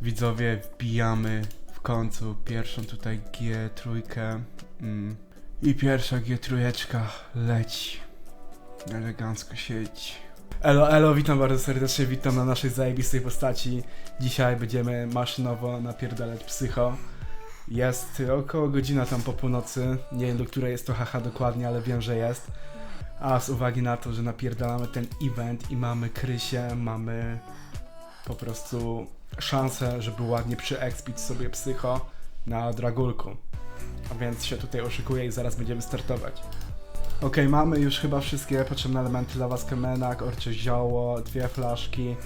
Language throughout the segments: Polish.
Widzowie, wbijamy w końcu pierwszą tutaj G3. Mm. I pierwsza G3 leci. Elegancko siedzi. Elo, elo, witam bardzo serdecznie, witam na naszej zajebistej postaci. Dzisiaj będziemy maszynowo napierdalać psycho. Jest około godzina tam po północy. Nie wiem do której jest to haha dokładnie, ale wiem, że jest. A z uwagi na to, że napierdalamy ten event i mamy Krysię, mamy po prostu szansę, żeby ładnie przyekspić sobie psycho na dragulku. A więc się tutaj oszykuję i zaraz będziemy startować. Okej, mamy już chyba wszystkie potrzebne elementy dla was kemenak, orcze zioło, dwie flaszki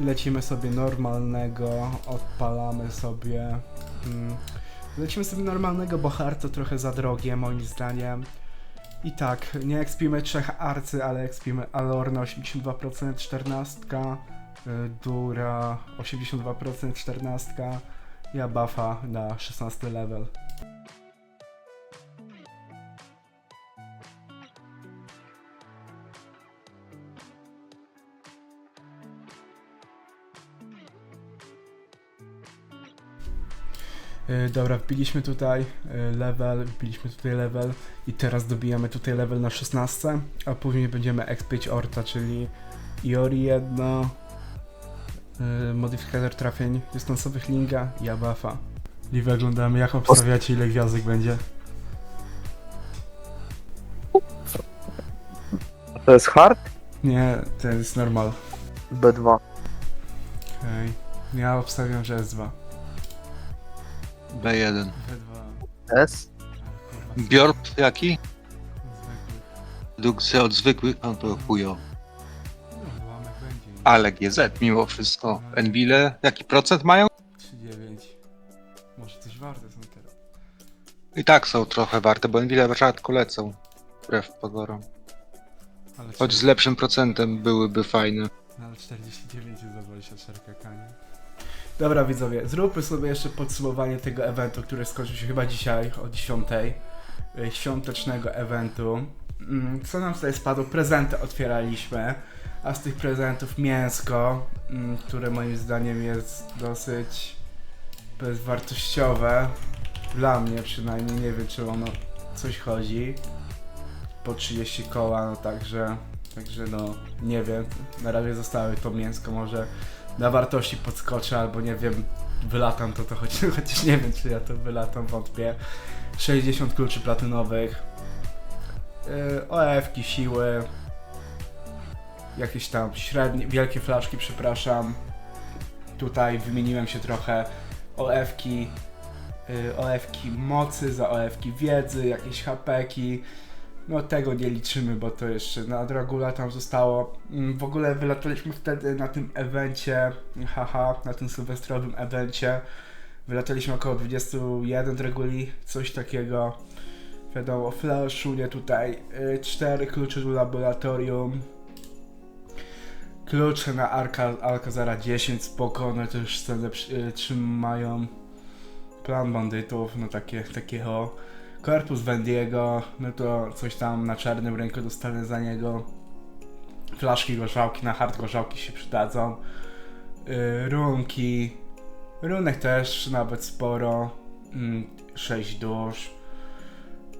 lecimy sobie normalnego, odpalamy sobie mm, lecimy sobie normalnego, bo hard to trochę za drogie moim zdaniem i tak, nie ekspimy trzech arcy, ale ekspimy Alorna 82%, 14 y, Dura 82%, 14 i Abafa na 16 level. Y, Dobra, wbiliśmy tutaj y, level, wbiliśmy tutaj level i teraz dobijamy tutaj level na 16, a później będziemy expić Orta, czyli Iori 1, y, modyfikator trafień dystansowych Linga i Abafa. I wyglądamy, jak obstawiacie, ile gwiazdek będzie? To jest hard? Nie, to jest normal. B2. Okej. Ja obstawiam, że jest 2. B1. B2. S? Biorb jaki? Zwykły. Redukcja od zwykłych, no to chujo. Ale GZ mimo wszystko. Envile, jaki procent mają? 3,9. Może coś warte są teraz. I tak są trochę warte, bo Envile rzadko lecą. Wbrew pozorom. Ale Choć z lepszym procentem byłyby fajne. No ale 49 jest za 24 kakanie. Dobra widzowie, zróbmy sobie jeszcze podsumowanie tego eventu, który skończył się chyba dzisiaj o 10. y, Świątecznego eventu. Mm, Co nam tutaj spadło? Prezenty otwieraliśmy, a z tych prezentów mięsko, mm, które moim zdaniem jest dosyć bezwartościowe. Dla mnie przynajmniej, nie wiem czy ono coś chodzi. Po 30 koła, no także Także no, nie wiem, na razie zostały to mięsko, może na wartości podskoczę, albo nie wiem, wylatam to, to choć, chociaż nie wiem, czy ja to wylatam, wątpię. 60 kluczy platynowych, yy, OF-ki, siły, jakieś tam średnie, wielkie flaszki, przepraszam. Tutaj wymieniłem się trochę OF-ki, yy, OF-ki mocy za OF-ki wiedzy, jakieś HP-ki, no tego nie liczymy, bo to jeszcze na Dragula tam zostało. Mm, W ogóle wylataliśmy wtedy na tym evencie, haha, na tym sylwestrowym evencie. Wylataliśmy około 21 Draguli, coś takiego. Wiadomo, flashu, nie tutaj. y, Cztery klucze do laboratorium. Klucze na Arka, Alcazara 10, spoko, one też scenę trzymają. Plan bandytów, no takie, takie o. Korpus Wendiego, no to coś tam na czarnym rynku dostanę za niego. Flaszki gorzałki, na hard gorzałki się przydadzą. Yy, runki. Runek też nawet sporo. Mm, 6 dusz.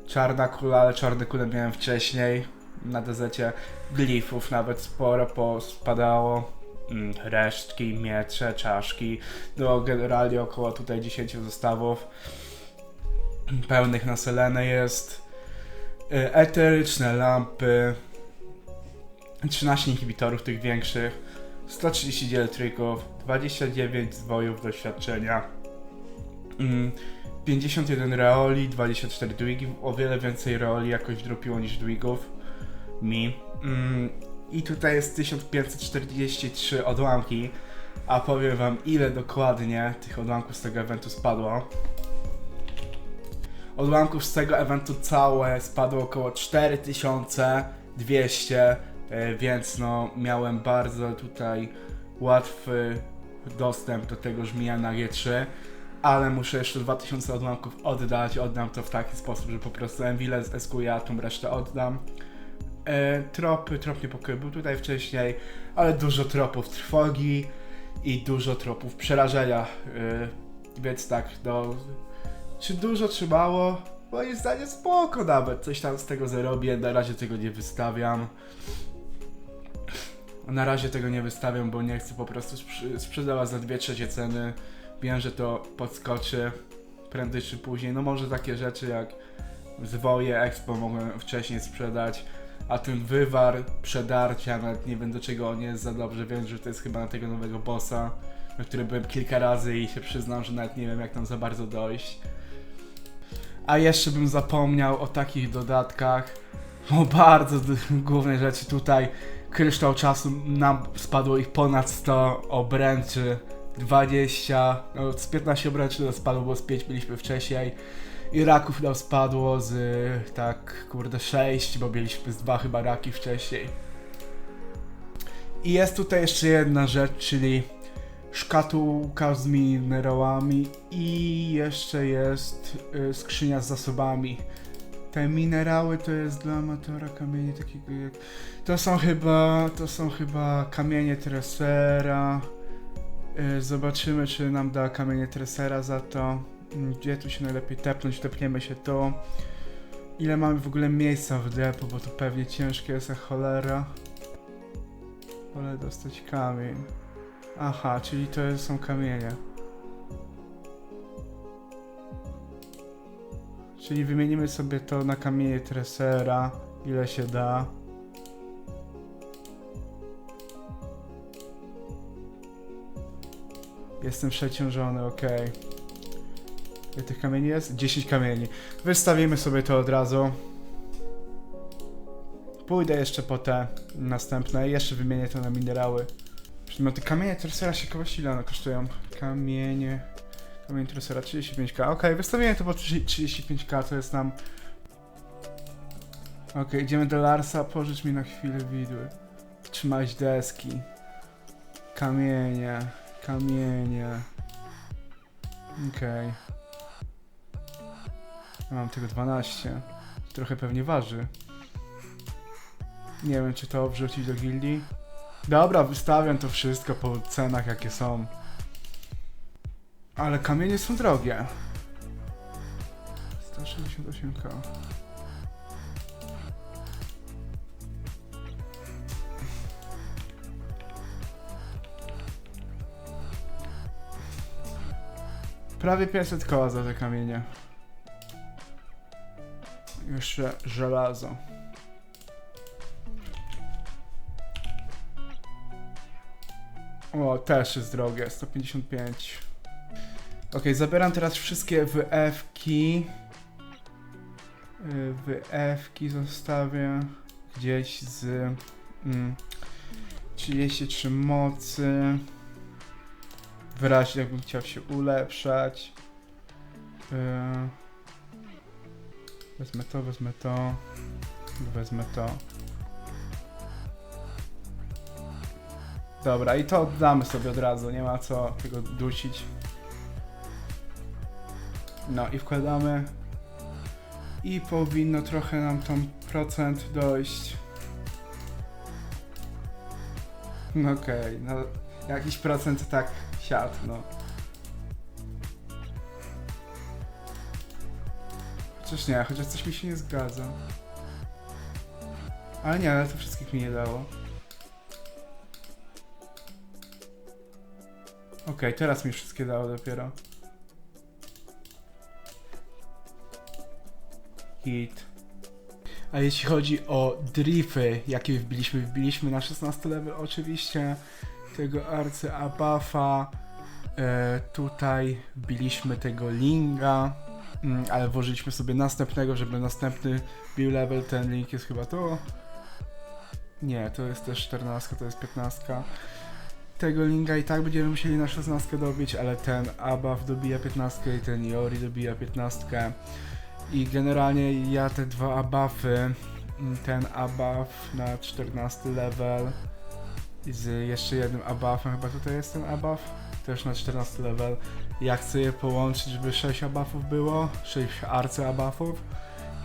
Czarna kula, ale czarne kule miałem wcześniej. Na dezecie glifów nawet sporo pospadało. Mm, resztki, miecze, czaszki. No generalnie około tutaj 10 zestawów pełnych na selenę jest. y, Eteryczne lampy. 13 inhibitorów tych większych. 139 trików. 29 zwojów doświadczenia. mm, 51 reoli, 24 dwigi. O wiele więcej reoli jakoś dropiło niż dwigów. Mi. Mm, I tutaj jest 1543 odłamki. A powiem wam ile dokładnie tych odłamków z tego eventu spadło odłamków z tego eventu całe spadło około 4200, e, więc no miałem bardzo tutaj łatwy dostęp do tego żmija na G3, ale muszę jeszcze 2000 odłamków oddać, oddam to w taki sposób, że po prostu Envile z SQ ja tą resztę oddam. E, tropy, trop niepokoju był tutaj wcześniej, ale dużo tropów trwogi i dużo tropów przerażenia. Yy, więc tak, no. Czy dużo, czy mało? Moim zdaniem spoko nawet. Coś tam z tego zarobię. Na razie tego nie wystawiam. Na razie tego nie wystawiam, bo nie chcę po prostu sprzedawać za dwie trzecie ceny. Wiem, że to podskoczy prędzej czy później. No może takie rzeczy jak zwoje Expo mogłem wcześniej sprzedać, a ten wywar, przedarcia, nawet nie wiem do czego on jest za dobrze, wiem, że to jest chyba na tego nowego bossa, na który byłem kilka razy i się przyznam, że nawet nie wiem jak tam za bardzo dojść. A jeszcze bym zapomniał o takich dodatkach, o bardzo głównej rzeczy tutaj. Kryształ czasu, nam spadło ich ponad 100 obręczy, 20, no z 15 obręczy spadło, bo z 5 mieliśmy wcześniej. I raków nam spadło z tak kurde 6, bo mieliśmy z 2 chyba raki wcześniej. I jest tutaj jeszcze jedna rzecz, czyli szkatułka z minerałami i jeszcze jest y, skrzynia z zasobami. Te minerały to jest dla amatora kamienie takiego jak... To są chyba, to są chyba kamienie Tresera. Y, Zobaczymy, czy nam da kamienie Tresera za to. Mm, Gdzie tu się najlepiej tepnąć? Tepniemy się tu. Ile mamy w ogóle miejsca w depo, bo to pewnie ciężkie jest jak cholera. Wolę dostać kamień. Aha, czyli to są kamienie. Czyli wymienimy sobie to na kamienie Tresera, ile się da. Jestem przeciążony, okej. Ile tych kamieni jest? 10 kamieni. Wystawimy sobie to od razu. Pójdę jeszcze po te następne i jeszcze wymienię to na minerały. Te kamienie Tresera się kogoś ile one kosztują? Kamienie... Kamień Tresera 35k. Okej, wystawienie to po 30 35k, to jest nam... Okej, idziemy do Larsa, pożycz mi na chwilę widły. Trzymać deski. Kamienie, kamienie. Okej. Mam tego 12. Trochę pewnie waży. Nie wiem, czy to wrzucić do gildii. Dobra, wystawiam to wszystko po cenach, jakie są. Ale kamienie są drogie. 168k. Prawie 500 koła za te kamienie. Jeszcze żelazo. O, też jest drogie, 155. Ok, zabieram teraz wszystkie WF-ki. WF-ki zostawię gdzieś z mm, 33 mocy. Wyraźnie jakbym chciał się ulepszać. Y, Wezmę to, wezmę to. Wezmę to. Dobra, i to oddamy sobie od razu, nie ma co tego dusić. No i wkładamy. I powinno trochę nam tam procent dojść. No okej, no jakiś procent tak siadł, no. Chociaż nie, chociaż coś mi się nie zgadza. Ale nie, ale to wszystkich mi nie dało. Okej, teraz mi wszystkie dało dopiero. Hit. A jeśli chodzi o drify, jakie wbiliśmy, wbiliśmy na 16 level oczywiście tego arcy Abafa. E, tutaj wbiliśmy tego Linga, mm, ale włożyliśmy sobie następnego, żeby następny bill level, ten link jest chyba tu. Nie, to jest też 14, to jest 15 tego linka i tak będziemy musieli na 16 dobić, ale ten Abaf dobija 15 i ten Yori dobija 15. I generalnie ja te dwa Abafy, mm, ten Abaf na 14 level z jeszcze jednym Abafem, chyba tutaj jest ten Abaf, też na 14 level. Ja chcę je połączyć, żeby 6 Abafów było, 6 arcy Abafów.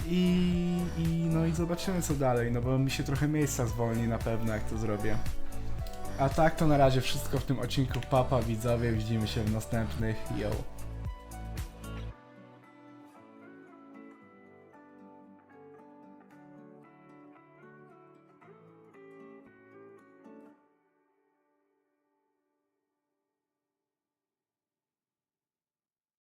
I, I no i zobaczymy co dalej, no bo mi się trochę miejsca zwolni na pewno jak to zrobię. A tak to na razie wszystko w tym odcinku. Papa widzowie, widzimy się w następnych. Yo.